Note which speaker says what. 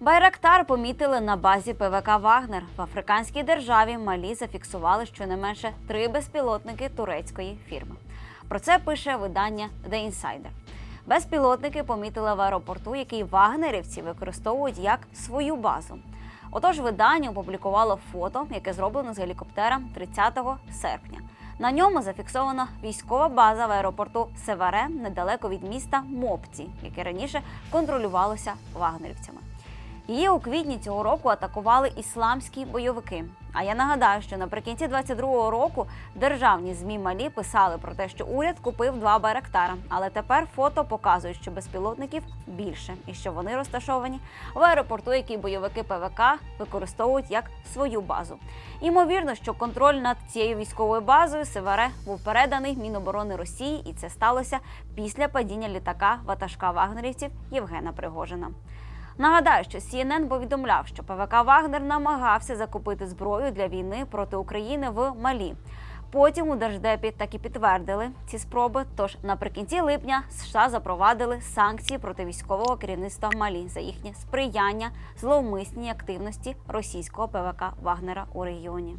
Speaker 1: Байрактар помітили на базі ПВК Вагнер. В африканській державі Малі зафіксували щонайменше три безпілотники турецької фірми. Про це пише видання The Insider. Безпілотники помітили в аеропорту, який вагнерівці використовують як свою базу. Отож, видання опублікувало фото, яке зроблено з гелікоптера 30 серпня. На ньому зафіксована військова база в аеропорту Севаре недалеко від міста Мопці, яке раніше контролювалося вагнерівцями. Її у квітні цього року атакували ісламські бойовики. А я нагадаю, що наприкінці 22-го року державні змі Малі писали про те, що уряд купив два байрактара, але тепер фото показують, що безпілотників більше і що вони розташовані в аеропорту, який бойовики ПВК використовують як свою базу. Ймовірно, що контроль над цією військовою базою Севере був переданий Міноборони Росії, і це сталося після падіння літака ватажка вагнерівців Євгена Пригожина. Нагадаю, що CNN повідомляв, що ПВК Вагнер намагався закупити зброю для війни проти України в Малі. Потім у Держдепі так і підтвердили ці спроби. Тож наприкінці липня США запровадили санкції проти військового керівництва Малі за їхнє сприяння зловмисній активності російського ПВК Вагнера у регіоні.